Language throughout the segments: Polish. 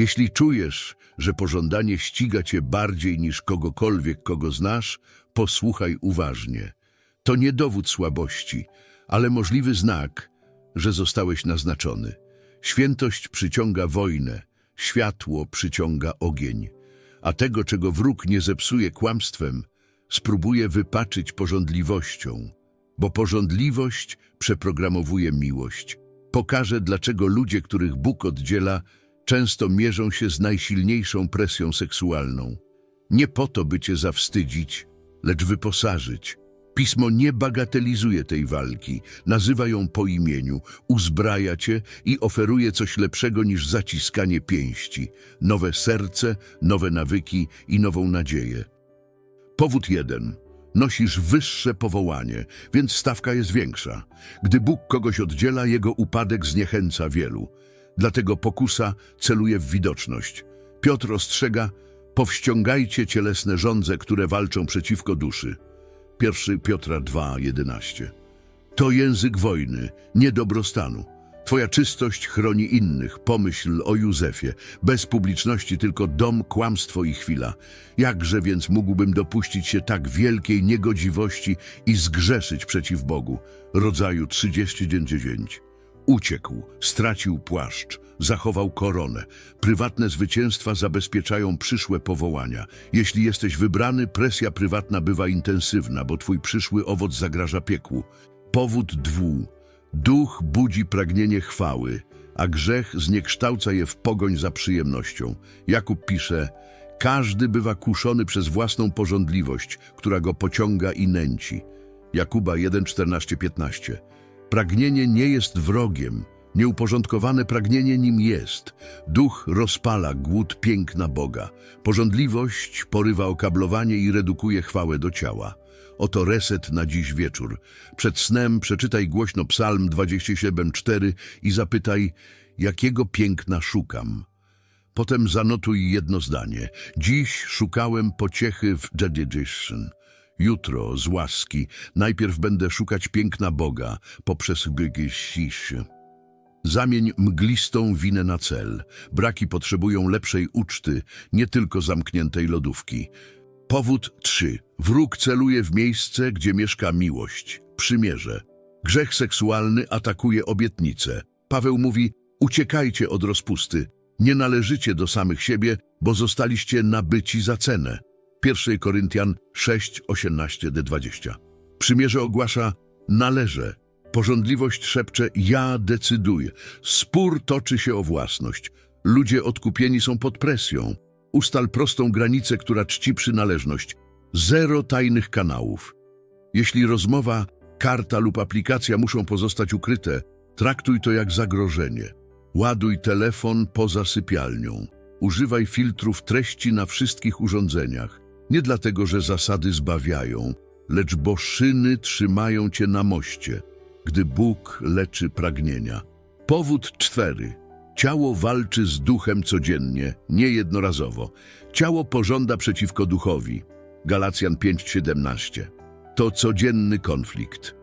Jeśli czujesz, że pożądanie ściga cię bardziej niż kogokolwiek, kogo znasz, posłuchaj uważnie. To nie dowód słabości, ale możliwy znak, że zostałeś naznaczony. Świętość przyciąga wojnę, światło przyciąga ogień, a tego, czego wróg nie zepsuje kłamstwem, spróbuje wypaczyć porządliwością, bo porządliwość przeprogramowuje miłość. Pokaże, dlaczego ludzie, których Bóg oddziela, często mierzą się z najsilniejszą presją seksualną. Nie po to, by cię zawstydzić, lecz wyposażyć. Pismo nie bagatelizuje tej walki, nazywa ją po imieniu, uzbraja cię i oferuje coś lepszego niż zaciskanie pięści, nowe serce, nowe nawyki i nową nadzieję. Powód jeden. Nosisz wyższe powołanie, więc stawka jest większa. Gdy Bóg kogoś oddziela, jego upadek zniechęca wielu. Dlatego pokusa celuje w widoczność. Piotr ostrzega, powściągajcie cielesne żądze, które walczą przeciwko duszy. 1 Piotra 2:11. To język wojny, nie dobrostanu. Twoja czystość chroni innych. Pomyśl o Józefie. Bez publiczności tylko dom, kłamstwo i chwila. Jakże więc mógłbym dopuścić się tak wielkiej niegodziwości i zgrzeszyć przeciw Bogu? Rodzaju 39. Uciekł, stracił płaszcz, zachował koronę. Prywatne zwycięstwa zabezpieczają przyszłe powołania. Jeśli jesteś wybrany, presja prywatna bywa intensywna, bo twój przyszły owoc zagraża piekłu. Powód dwu. Duch budzi pragnienie chwały, a grzech zniekształca je w pogoń za przyjemnością. Jakub pisze, każdy bywa kuszony przez własną porządliwość, która go pociąga i nęci. Jakuba 1, 14, 15. Pragnienie nie jest wrogiem, nieuporządkowane pragnienie nim jest. Duch rozpala głód piękna Boga. Porządliwość porywa okablowanie i redukuje chwałę do ciała. Oto reset na dziś wieczór. Przed snem przeczytaj głośno psalm 27,4 i zapytaj, jakiego piękna szukam. Potem zanotuj jedno zdanie. Dziś szukałem pociechy w dedication. Jutro z łaski. Najpierw będę szukać piękna Boga poprzez gygysisz. Zamień mglistą winę na cel. Braki potrzebują lepszej uczty, nie tylko zamkniętej lodówki. Powód 3. Wróg celuje w miejsce, gdzie mieszka miłość. Przymierze. Grzech seksualny atakuje obietnicę. Paweł mówi, uciekajcie od rozpusty. Nie należycie do samych siebie, bo zostaliście nabyci za cenę. 1 Koryntian 6, 18-20. Przymierze ogłasza, należę. Porządliwość szepcze, ja decyduję. Spór toczy się o własność. Ludzie odkupieni są pod presją. Ustal prostą granicę, która czci przynależność. Zero tajnych kanałów. Jeśli rozmowa, karta lub aplikacja muszą pozostać ukryte, traktuj to jak zagrożenie. Ładuj telefon poza sypialnią. Używaj filtrów treści na wszystkich urządzeniach. Nie dlatego, że zasady zbawiają, lecz bo szyny trzymają cię na moście, gdy Bóg leczy pragnienia. Powód cztery. Ciało walczy z duchem codziennie, nie jednorazowo. Ciało pożąda przeciwko duchowi. Galacjan 5:17. To codzienny konflikt.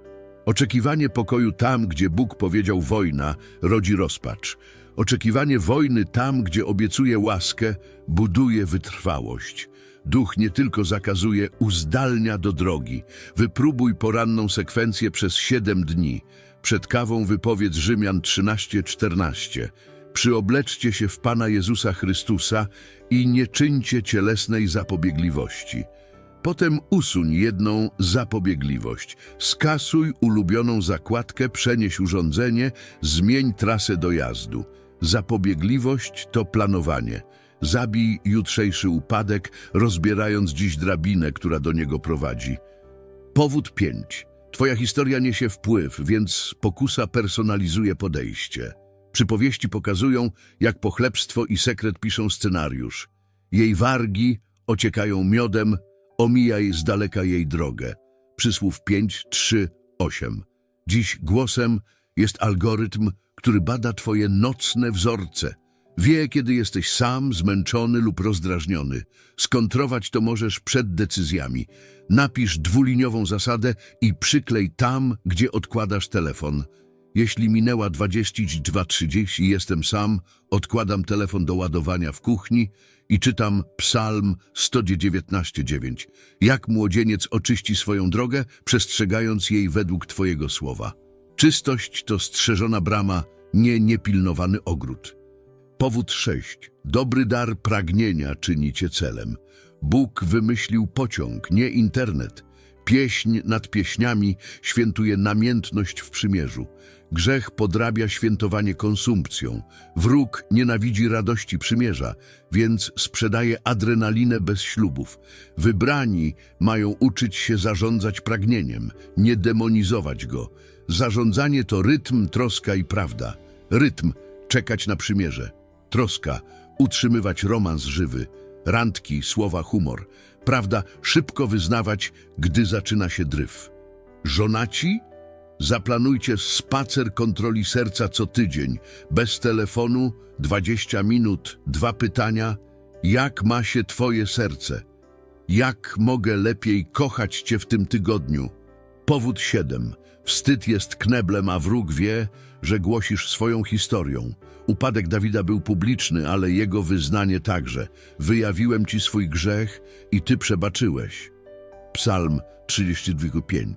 Oczekiwanie pokoju tam, gdzie Bóg powiedział wojna, rodzi rozpacz. Oczekiwanie wojny tam, gdzie obiecuje łaskę, buduje wytrwałość. Duch nie tylko zakazuje, uzdalnia do drogi. Wypróbuj poranną sekwencję przez siedem dni. Przed kawą wypowiedz Rzymian 13:14. Przyobleczcie się w Pana Jezusa Chrystusa i nie czyńcie cielesnej zapobiegliwości. Potem usuń jedną zapobiegliwość. Skasuj ulubioną zakładkę, przenieś urządzenie, zmień trasę dojazdu. Zapobiegliwość to planowanie. Zabij jutrzejszy upadek, rozbierając dziś drabinę, która do niego prowadzi. Powód 5. Twoja historia niesie wpływ, więc pokusa personalizuje podejście. Przypowieści pokazują, jak pochlebstwo i sekret piszą scenariusz. Jej wargi ociekają miodem, omijaj z daleka jej drogę. Przysłów 5, 3, 8. Dziś głosem jest algorytm, który bada twoje nocne wzorce. Wie, kiedy jesteś sam, zmęczony lub rozdrażniony. Skontrować to możesz przed decyzjami. Napisz dwuliniową zasadę i przyklej tam, gdzie odkładasz telefon. Jeśli minęła 22.30 i jestem sam, odkładam telefon do ładowania w kuchni i czytam Psalm 119:9. Jak młodzieniec oczyści swoją drogę, przestrzegając jej według Twojego słowa. Czystość to strzeżona brama, nie niepilnowany ogród. Powód 6. Dobry dar pragnienia czynicie celem. Bóg wymyślił pociąg, nie internet. Pieśń nad pieśniami świętuje namiętność w przymierzu. Grzech podrabia świętowanie konsumpcją. Wróg nienawidzi radości przymierza, więc sprzedaje adrenalinę bez ślubów. Wybrani mają uczyć się zarządzać pragnieniem, nie demonizować go. Zarządzanie to rytm, troska i prawda. Rytm czekać na przymierze. Troska utrzymywać romans żywy. Randki, słowa, humor. Prawda szybko wyznawać, gdy zaczyna się dryf. Żonaci? Zaplanujcie spacer kontroli serca co tydzień. Bez telefonu, 20 minut, dwa pytania. Jak ma się twoje serce? Jak mogę lepiej kochać cię w tym tygodniu? Powód 7. Wstyd jest kneblem, a wróg wie, że głosisz swoją historią. Upadek Dawida był publiczny, ale jego wyznanie także. Wyjawiłem ci swój grzech i ty przebaczyłeś. Psalm 32,5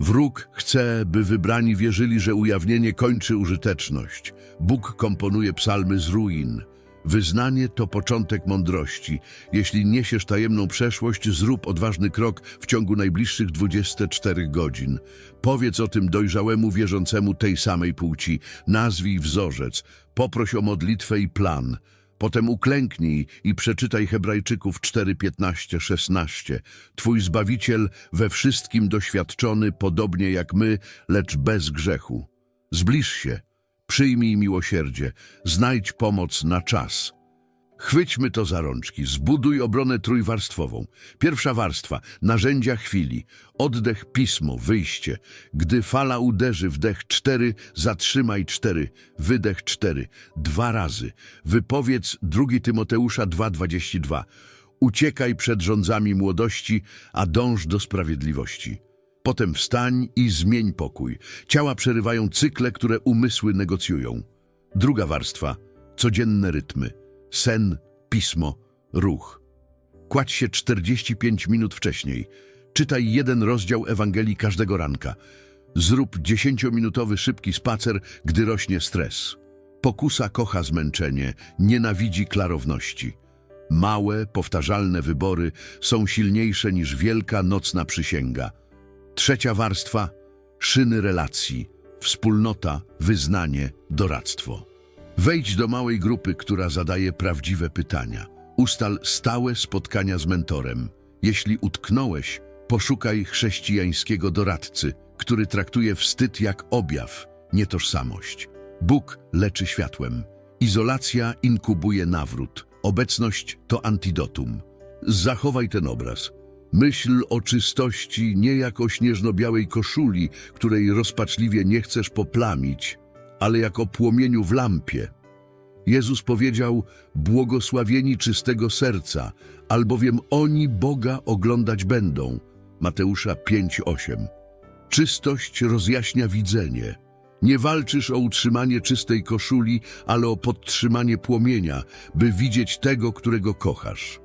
Wróg chce, by wybrani wierzyli, że ujawnienie kończy użyteczność. Bóg komponuje psalmy z ruin. Wyznanie to początek mądrości. Jeśli niesiesz tajemną przeszłość, zrób odważny krok w ciągu najbliższych 24 godzin. Powiedz o tym dojrzałemu wierzącemu tej samej płci. Nazwij wzorzec. Poproś o modlitwę i plan. Potem uklęknij i przeczytaj Hebrajczyków 4, 15, 16. Twój Zbawiciel we wszystkim doświadczony, podobnie jak my, lecz bez grzechu. Zbliż się, przyjmij miłosierdzie, znajdź pomoc na czas. Chwyćmy to za rączki, zbuduj obronę trójwarstwową. Pierwsza warstwa, narzędzia chwili, oddech, pismo, wyjście. Gdy fala uderzy, wdech cztery, zatrzymaj cztery, wydech cztery, dwa razy. Wypowiedz 2 Tymoteusza 2,22. Uciekaj przed rządzami młodości, a dąż do sprawiedliwości. Potem wstań i zmień pokój. Ciała przerywają cykle, które umysły negocjują. Druga warstwa, codzienne rytmy. Sen, pismo, ruch. Kładź się 45 minut wcześniej. Czytaj jeden rozdział Ewangelii każdego ranka. Zrób 10-minutowy szybki spacer, gdy rośnie stres. Pokusa kocha zmęczenie, nienawidzi klarowności. Małe, powtarzalne wybory są silniejsze niż wielka nocna przysięga. Trzecia warstwa szyny relacji, wspólnota, wyznanie, doradztwo. Wejdź do małej grupy, która zadaje prawdziwe pytania. Ustal stałe spotkania z mentorem. Jeśli utknąłeś, poszukaj chrześcijańskiego doradcy, który traktuje wstyd jak objaw, nie tożsamość. Bóg leczy światłem. Izolacja inkubuje nawrót. Obecność to antidotum. Zachowaj ten obraz. Myśl o czystości nie jak o śnieżno-białej koszuli, której rozpaczliwie nie chcesz poplamić, ale jak o płomieniu w lampie. Jezus powiedział, błogosławieni czystego serca, albowiem oni Boga oglądać będą. Mateusza 5,8 Czystość rozjaśnia widzenie. Nie walczysz o utrzymanie czystej koszuli, ale o podtrzymanie płomienia, by widzieć tego, którego kochasz.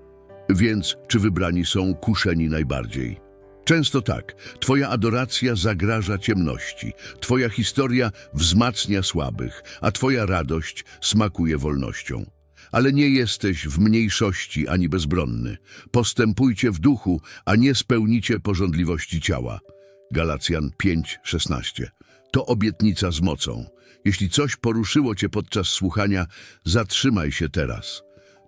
Więc czy wybrani są kuszeni najbardziej? Często tak. Twoja adoracja zagraża ciemności, Twoja historia wzmacnia słabych, a Twoja radość smakuje wolnością. Ale nie jesteś w mniejszości ani bezbronny. Postępujcie w duchu, a nie spełnicie porządliwości ciała. Galacjan 5:16. To obietnica z mocą. Jeśli coś poruszyło cię podczas słuchania, zatrzymaj się teraz.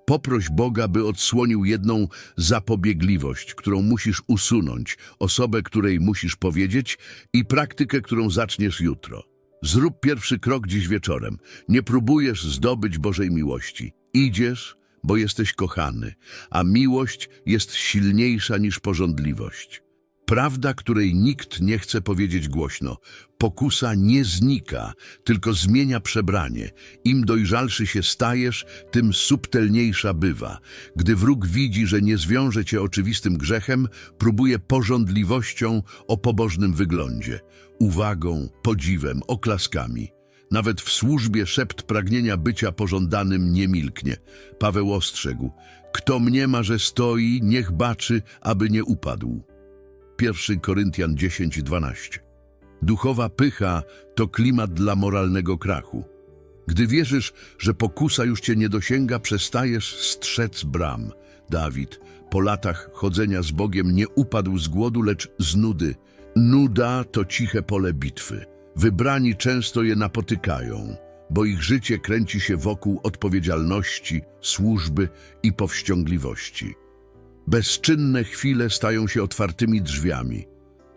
Poproś Boga, by odsłonił jedną zapobiegliwość, którą musisz usunąć, osobę, której musisz powiedzieć i praktykę, którą zaczniesz jutro. Zrób pierwszy krok dziś wieczorem. Nie próbujesz zdobyć Bożej miłości. Idziesz, bo jesteś kochany, a miłość jest silniejsza niż pożądliwość. Prawda, której nikt nie chce powiedzieć głośno. Pokusa nie znika, tylko zmienia przebranie. Im dojrzalszy się stajesz, tym subtelniejsza bywa. Gdy wróg widzi, że nie zwiąże cię oczywistym grzechem, próbuje porządliwością o pobożnym wyglądzie, uwagą, podziwem, oklaskami. Nawet w służbie szept pragnienia bycia pożądanym nie milknie. Paweł ostrzegł, kto mniema, że stoi, niech baczy, aby nie upadł. 1 Koryntian 10:12. Duchowa pycha to klimat dla moralnego krachu. Gdy wierzysz, że pokusa już cię nie dosięga, przestajesz strzec bram. Dawid po latach chodzenia z Bogiem nie upadł z głodu, lecz z nudy. Nuda to ciche pole bitwy. Wybrani często je napotykają, bo ich życie kręci się wokół odpowiedzialności, służby i powściągliwości. Bezczynne chwile stają się otwartymi drzwiami.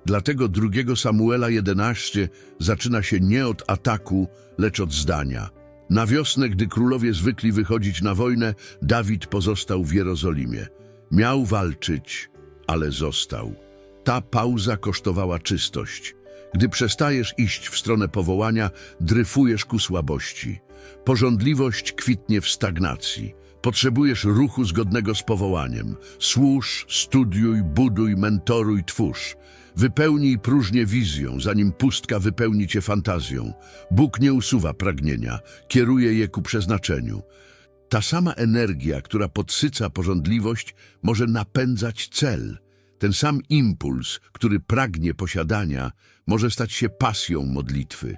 Dlatego 2 Samuela 11 zaczyna się nie od ataku, lecz od zdania. Na wiosnę, gdy królowie zwykli wychodzić na wojnę, Dawid pozostał w Jerozolimie. Miał walczyć, ale został. Ta pauza kosztowała czystość. Gdy przestajesz iść w stronę powołania, dryfujesz ku słabości. Porządliwość kwitnie w stagnacji. Potrzebujesz ruchu zgodnego z powołaniem. Służ, studiuj, buduj, mentoruj, twórz. Wypełnij próżnię wizją, zanim pustka wypełni cię fantazją. Bóg nie usuwa pragnienia, kieruje je ku przeznaczeniu. Ta sama energia, która podsyca porządliwość, może napędzać cel. Ten sam impuls, który pragnie posiadania, może stać się pasją modlitwy.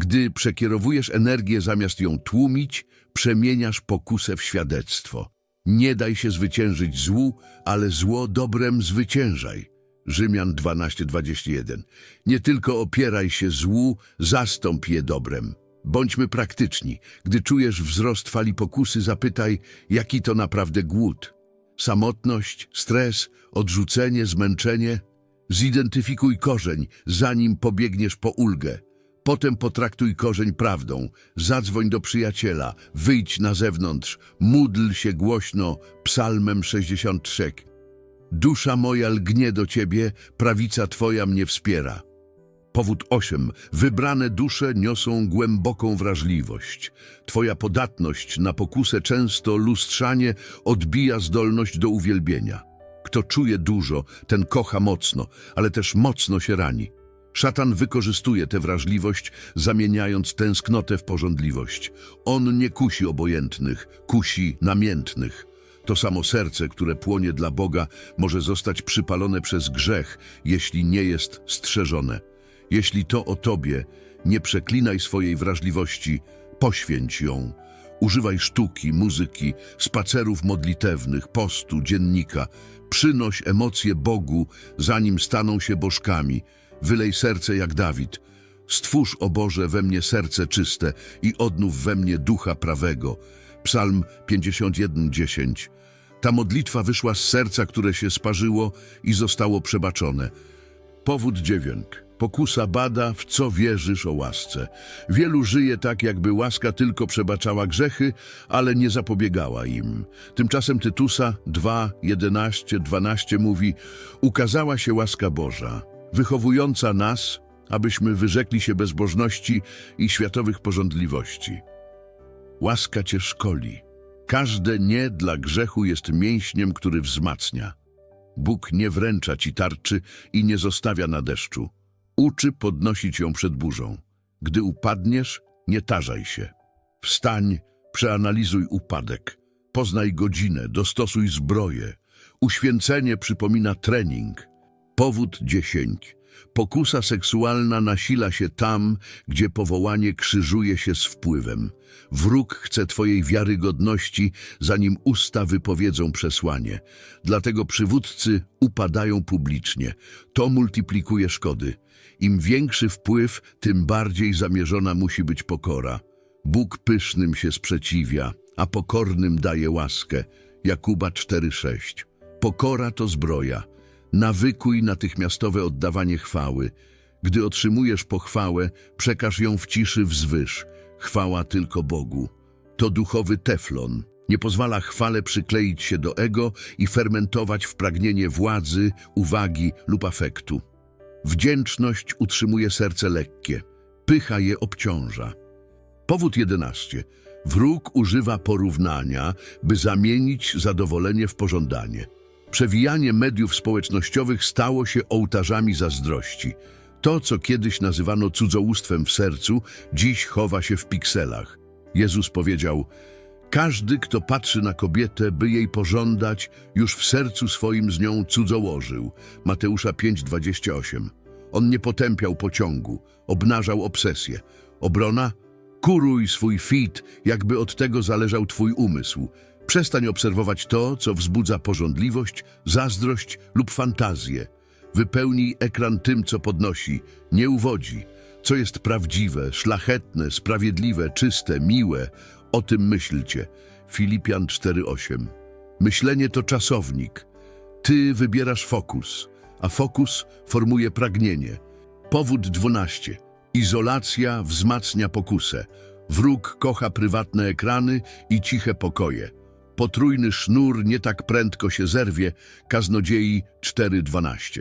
Gdy przekierowujesz energię zamiast ją tłumić, przemieniasz pokusę w świadectwo. Nie daj się zwyciężyć złu, ale zło dobrem zwyciężaj. Rzymian 12:21. Nie tylko opieraj się złu, zastąp je dobrem. Bądźmy praktyczni. Gdy czujesz wzrost fali pokusy, zapytaj, jaki to naprawdę głód. Samotność, stres, odrzucenie, zmęczenie. Zidentyfikuj korzeń, zanim pobiegniesz po ulgę. Potem potraktuj korzeń prawdą. Zadzwoń do przyjaciela, wyjdź na zewnątrz, módl się głośno psalmem 63. Dusza moja lgnie do Ciebie, prawica Twoja mnie wspiera. Powód 8. Wybrane dusze niosą głęboką wrażliwość. Twoja podatność na pokusę często lustrzanie odbija zdolność do uwielbienia. Kto czuje dużo, ten kocha mocno, ale też mocno się rani. Szatan wykorzystuje tę wrażliwość, zamieniając tęsknotę w porządliwość. On nie kusi obojętnych, kusi namiętnych. To samo serce, które płonie dla Boga, może zostać przypalone przez grzech, jeśli nie jest strzeżone. Jeśli to o Tobie, nie przeklinaj swojej wrażliwości, poświęć ją. Używaj sztuki, muzyki, spacerów modlitewnych, postu, dziennika. Przynoś emocje Bogu, zanim staną się bożkami. Wylej serce jak Dawid. Stwórz, o Boże, we mnie serce czyste i odnów we mnie ducha prawego. Psalm 51:10. Ta modlitwa wyszła z serca, które się sparzyło i zostało przebaczone. Powód dziewięć. Pokusa bada, w co wierzysz o łasce. Wielu żyje tak, jakby łaska tylko przebaczała grzechy, ale nie zapobiegała im. Tymczasem Tytusa 2, 11, 12 mówi Ukazała się łaska Boża, wychowująca nas, abyśmy wyrzekli się bezbożności i światowych porządliwości. Łaska cię szkoli. Każde nie dla grzechu jest mięśniem, który wzmacnia. Bóg nie wręcza ci tarczy i nie zostawia na deszczu. Uczy podnosić ją przed burzą. Gdy upadniesz, nie tarzaj się. Wstań, przeanalizuj upadek. Poznaj godzinę, dostosuj zbroję. Uświęcenie przypomina trening. Powód 10. Pokusa seksualna nasila się tam, gdzie powołanie krzyżuje się z wpływem. Wróg chce Twojej wiarygodności, zanim usta wypowiedzą przesłanie. Dlatego przywódcy upadają publicznie. To multiplikuje szkody. Im większy wpływ, tym bardziej zamierzona musi być pokora. Bóg pysznym się sprzeciwia, a pokornym daje łaskę. Jakuba 4,6 Pokora to zbroja. Nawykuj natychmiastowe oddawanie chwały. Gdy otrzymujesz pochwałę, przekaż ją w ciszy wzwyż. Chwała tylko Bogu. To duchowy teflon. Nie pozwala chwale przykleić się do ego i fermentować w pragnienie władzy, uwagi lub afektu. Wdzięczność utrzymuje serce lekkie, pycha je obciąża. Powód 11. Wróg używa porównania, by zamienić zadowolenie w pożądanie. Przewijanie mediów społecznościowych stało się ołtarzami zazdrości. To, co kiedyś nazywano cudzołóstwem w sercu, dziś chowa się w pikselach. Jezus powiedział, każdy, kto patrzy na kobietę, by jej pożądać, już w sercu swoim z nią cudzołożył. Mateusza 5,28. On nie potępiał pociągu, obnażał obsesję. Obrona? Kuruj swój fit, jakby od tego zależał twój umysł. Przestań obserwować to, co wzbudza pożądliwość, zazdrość lub fantazję. Wypełnij ekran tym, co podnosi, nie uwodzi. Co jest prawdziwe, szlachetne, sprawiedliwe, czyste, miłe, o tym myślcie. Filipian 4:8. Myślenie to czasownik. Ty wybierasz fokus, a fokus formuje pragnienie. Powód 12. Izolacja wzmacnia pokusę. Wróg kocha prywatne ekrany i ciche pokoje. Potrójny sznur nie tak prędko się zerwie, kaznodziei 4.12.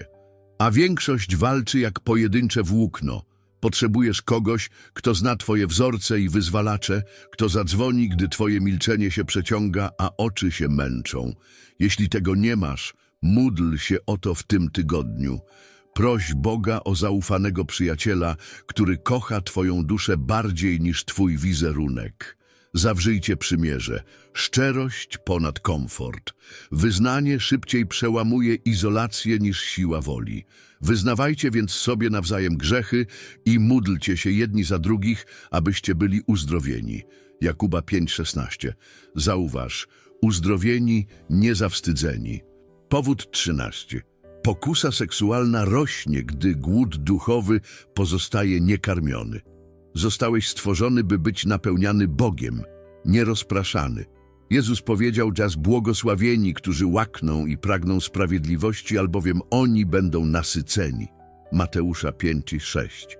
A większość walczy jak pojedyncze włókno. Potrzebujesz kogoś, kto zna twoje wzorce i wyzwalacze, kto zadzwoni, gdy twoje milczenie się przeciąga, a oczy się męczą. Jeśli tego nie masz, módl się o to w tym tygodniu. Proś Boga o zaufanego przyjaciela, który kocha twoją duszę bardziej niż twój wizerunek. Zawrzyjcie przymierze. Szczerość ponad komfort. Wyznanie szybciej przełamuje izolację niż siła woli. Wyznawajcie więc sobie nawzajem grzechy i módlcie się jedni za drugich, abyście byli uzdrowieni. Jakuba 5,16. Zauważ, uzdrowieni, niezawstydzeni. Powód 13. Pokusa seksualna rośnie, gdy głód duchowy pozostaje niekarmiony. Zostałeś stworzony, by być napełniany Bogiem, nierozpraszany. Jezus powiedział, czas błogosławieni, którzy łakną i pragną sprawiedliwości, albowiem oni będą nasyceni. Mateusza 5 i 6.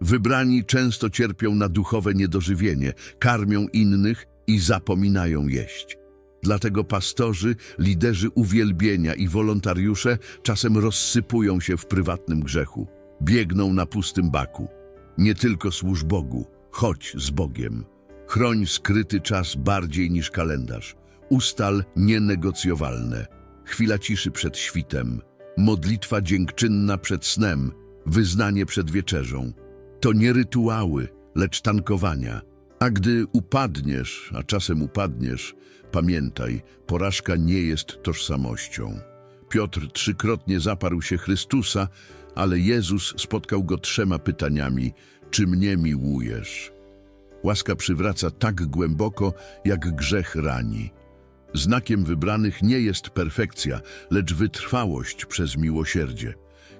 Wybrani często cierpią na duchowe niedożywienie, karmią innych i zapominają jeść. Dlatego pastorzy, liderzy uwielbienia i wolontariusze czasem rozsypują się w prywatnym grzechu, biegną na pustym baku. Nie tylko służ Bogu, chodź z Bogiem. Chroń skryty czas bardziej niż kalendarz. Ustal nienegocjowalne. Chwila ciszy przed świtem, modlitwa dziękczynna przed snem, wyznanie przed wieczerzą. To nie rytuały, lecz tankowania. A gdy upadniesz, a czasem upadniesz, pamiętaj, porażka nie jest tożsamością. Piotr trzykrotnie zaparł się Chrystusa, ale Jezus spotkał go trzema pytaniami: Czy mnie miłujesz? Łaska przywraca tak głęboko, jak grzech rani. Znakiem wybranych nie jest perfekcja, lecz wytrwałość przez miłosierdzie.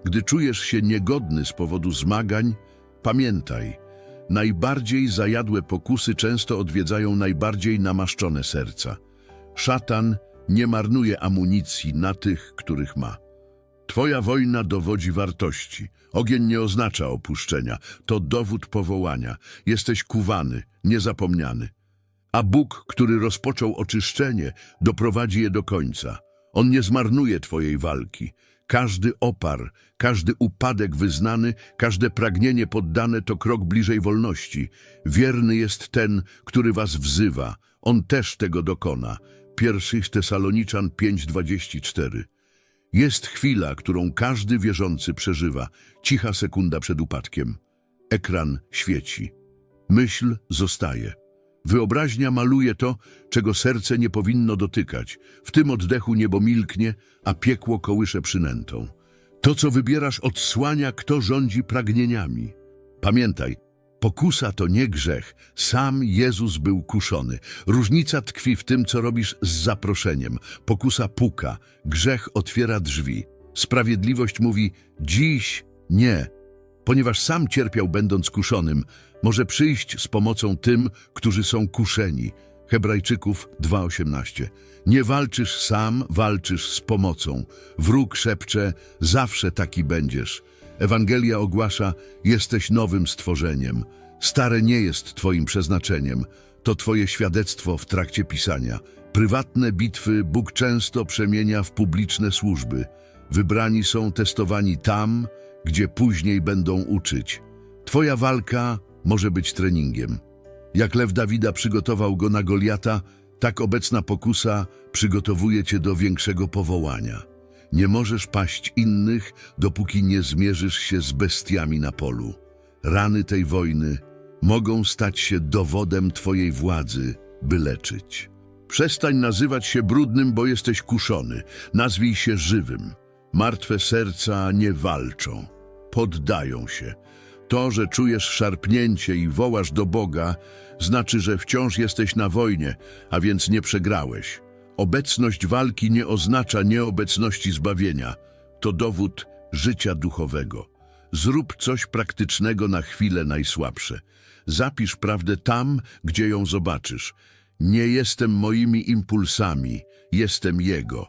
Gdy czujesz się niegodny z powodu zmagań, pamiętaj, najbardziej zajadłe pokusy często odwiedzają najbardziej namaszczone serca. Szatan nie marnuje amunicji na tych, których ma. Twoja wojna dowodzi wartości. Ogień nie oznacza opuszczenia, to dowód powołania. Jesteś kuwany, niezapomniany. A Bóg, który rozpoczął oczyszczenie, doprowadzi je do końca. On nie zmarnuje Twojej walki. Każdy opar, każdy upadek wyznany, każde pragnienie poddane to krok bliżej wolności. Wierny jest ten, który Was wzywa. On też tego dokona. Pierwszych Tesaloniczan 5:24. Jest chwila, którą każdy wierzący przeżywa. Cicha sekunda przed upadkiem. Ekran świeci. Myśl zostaje. Wyobraźnia maluje to, czego serce nie powinno dotykać. W tym oddechu niebo milknie, a piekło kołysze przynętą. To, co wybierasz, odsłania, kto rządzi pragnieniami. Pamiętaj, pokusa to nie grzech. Sam Jezus był kuszony. Różnica tkwi w tym, co robisz z zaproszeniem. Pokusa puka, grzech otwiera drzwi. Sprawiedliwość mówi dziś nie, ponieważ sam cierpiał będąc kuszonym, może przyjść z pomocą tym, którzy są kuszeni. Hebrajczyków 2:18. Nie walczysz sam, walczysz z pomocą. Wróg szepcze, zawsze taki będziesz. Ewangelia ogłasza, jesteś nowym stworzeniem. Stare nie jest twoim przeznaczeniem. To twoje świadectwo w trakcie pisania. Prywatne bitwy Bóg często przemienia w publiczne służby. Wybrani są testowani tam, gdzie później będą uczyć. Twoja walka może być treningiem. Jak lew Dawida przygotował go na Goliata, tak obecna pokusa przygotowuje cię do większego powołania. Nie możesz paść innych, dopóki nie zmierzysz się z bestiami na polu. Rany tej wojny mogą stać się dowodem twojej władzy, by leczyć. Przestań nazywać się brudnym, bo jesteś kuszony. Nazwij się żywym. Martwe serca nie walczą, poddają się. To, że czujesz szarpnięcie i wołasz do Boga, znaczy, że wciąż jesteś na wojnie, a więc nie przegrałeś. Obecność walki nie oznacza nieobecności zbawienia. To dowód życia duchowego. Zrób coś praktycznego na chwilę najsłabsze. Zapisz prawdę tam, gdzie ją zobaczysz. Nie jestem moimi impulsami, jestem Jego.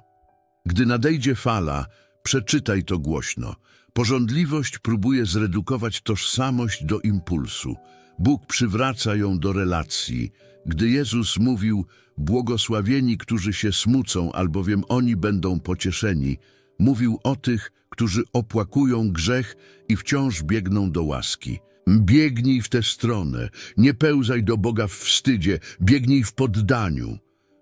Gdy nadejdzie fala, przeczytaj to głośno. Porządliwość próbuje zredukować tożsamość do impulsu. Bóg przywraca ją do relacji. Gdy Jezus mówił, błogosławieni, którzy się smucą, albowiem oni będą pocieszeni, mówił o tych, którzy opłakują grzech i wciąż biegną do łaski. Biegnij w tę stronę, nie pełzaj do Boga w wstydzie, biegnij w poddaniu.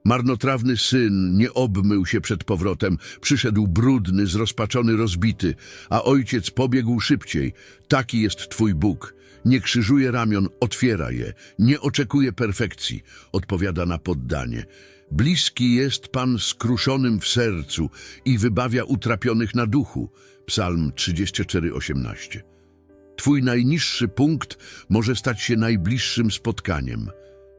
Marnotrawny syn nie obmył się przed powrotem, przyszedł brudny, zrozpaczony, rozbity, a ojciec pobiegł szybciej. Taki jest twój Bóg. Nie krzyżuje ramion, otwiera je, nie oczekuje perfekcji, odpowiada na poddanie. Bliski jest Pan skruszonym w sercu i wybawia utrapionych na duchu. Psalm 34:18. Twój najniższy punkt może stać się najbliższym spotkaniem.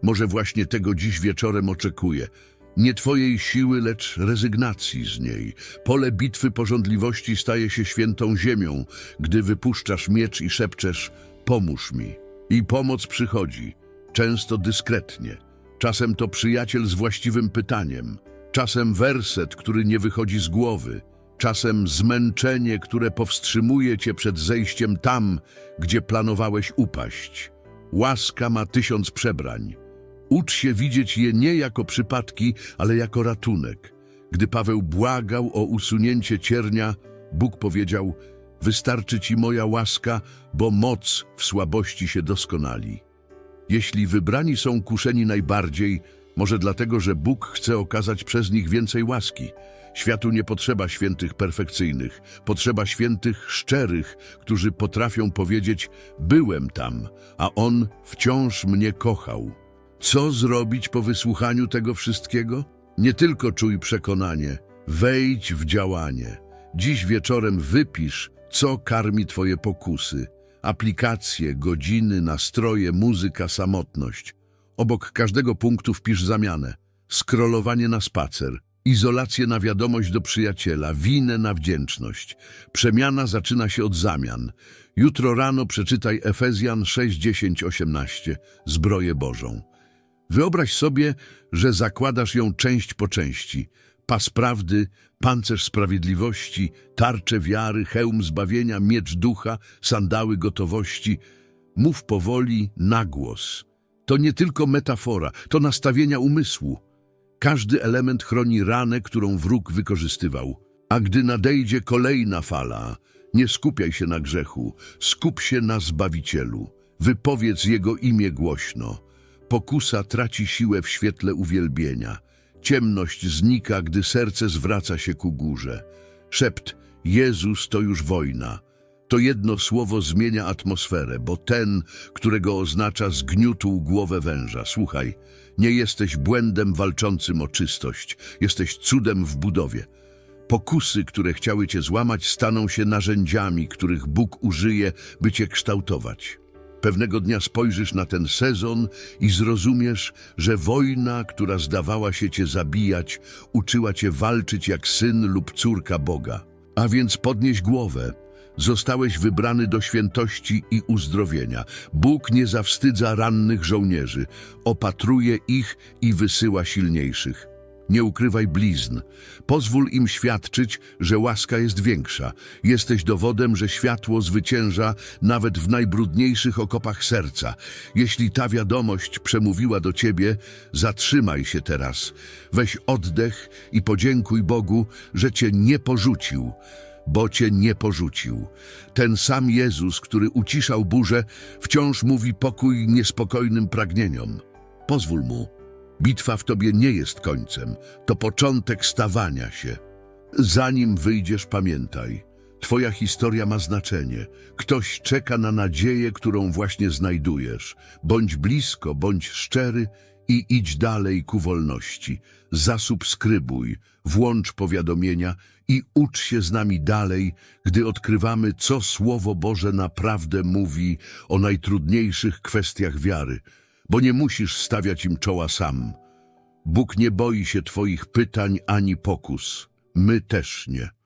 Może właśnie tego dziś wieczorem oczekuje. Nie twojej siły, lecz rezygnacji z niej. Pole bitwy porządliwości staje się świętą ziemią, gdy wypuszczasz miecz i szepczesz pomóż mi. I pomoc przychodzi, często dyskretnie. Czasem to przyjaciel z właściwym pytaniem, czasem werset, który nie wychodzi z głowy, czasem zmęczenie, które powstrzymuje cię przed zejściem tam, gdzie planowałeś upaść. Łaska ma tysiąc przebrań. Ucz się widzieć je nie jako przypadki, ale jako ratunek. Gdy Paweł błagał o usunięcie ciernia, Bóg powiedział: Wystarczy ci moja łaska, bo moc w słabości się doskonali. Jeśli wybrani są kuszeni najbardziej, może dlatego, że Bóg chce okazać przez nich więcej łaski. Światu nie potrzeba świętych perfekcyjnych, potrzeba świętych szczerych, którzy potrafią powiedzieć: Byłem tam, a On wciąż mnie kochał. Co zrobić po wysłuchaniu tego wszystkiego? Nie tylko czuj przekonanie, wejdź w działanie. Dziś wieczorem wypisz, co karmi Twoje pokusy. Aplikacje, godziny, nastroje, muzyka, samotność. Obok każdego punktu wpisz zamianę. Skrolowanie na spacer, izolację na wiadomość do przyjaciela, winę na wdzięczność. Przemiana zaczyna się od zamian. Jutro rano przeczytaj Efezjan 6, 10, 18, zbroję Bożą. Wyobraź sobie, że zakładasz ją część po części. Pas prawdy, pancerz sprawiedliwości, tarcze wiary, hełm zbawienia, miecz ducha, sandały gotowości. Mów powoli, na głos. To nie tylko metafora, to nastawienia umysłu. Każdy element chroni ranę, którą wróg wykorzystywał. A gdy nadejdzie kolejna fala, nie skupiaj się na grzechu, skup się na Zbawicielu. Wypowiedz Jego imię głośno. Pokusa traci siłę w świetle uwielbienia. Ciemność znika, gdy serce zwraca się ku górze. Szept Jezus to już wojna. To jedno słowo zmienia atmosferę, bo ten, którego oznacza, zgniótł głowę węża. Słuchaj, nie jesteś błędem walczącym o czystość, jesteś cudem w budowie. Pokusy, które chciały cię złamać, staną się narzędziami, których Bóg użyje, by cię kształtować. Pewnego dnia spojrzysz na ten sezon i zrozumiesz, że wojna, która zdawała się cię zabijać, uczyła cię walczyć jak syn lub córka Boga. A więc podnieś głowę. Zostałeś wybrany do świętości i uzdrowienia. Bóg nie zawstydza rannych żołnierzy, opatruje ich i wysyła silniejszych. Nie ukrywaj blizn. Pozwól im świadczyć, że łaska jest większa. Jesteś dowodem, że światło zwycięża nawet w najbrudniejszych okopach serca. Jeśli ta wiadomość przemówiła do ciebie, zatrzymaj się teraz. Weź oddech i podziękuj Bogu, że cię nie porzucił bo cię nie porzucił. Ten sam Jezus, który uciszał burzę, wciąż mówi pokój niespokojnym pragnieniom. Pozwól mu. Bitwa w tobie nie jest końcem, to początek stawania się. Zanim wyjdziesz, pamiętaj, twoja historia ma znaczenie. Ktoś czeka na nadzieję, którą właśnie znajdujesz. Bądź blisko, bądź szczery i idź dalej ku wolności. Zasubskrybuj, włącz powiadomienia i ucz się z nami dalej, gdy odkrywamy, co Słowo Boże naprawdę mówi o najtrudniejszych kwestiach wiary, bo nie musisz stawiać im czoła sam. Bóg nie boi się Twoich pytań ani pokus. My też nie.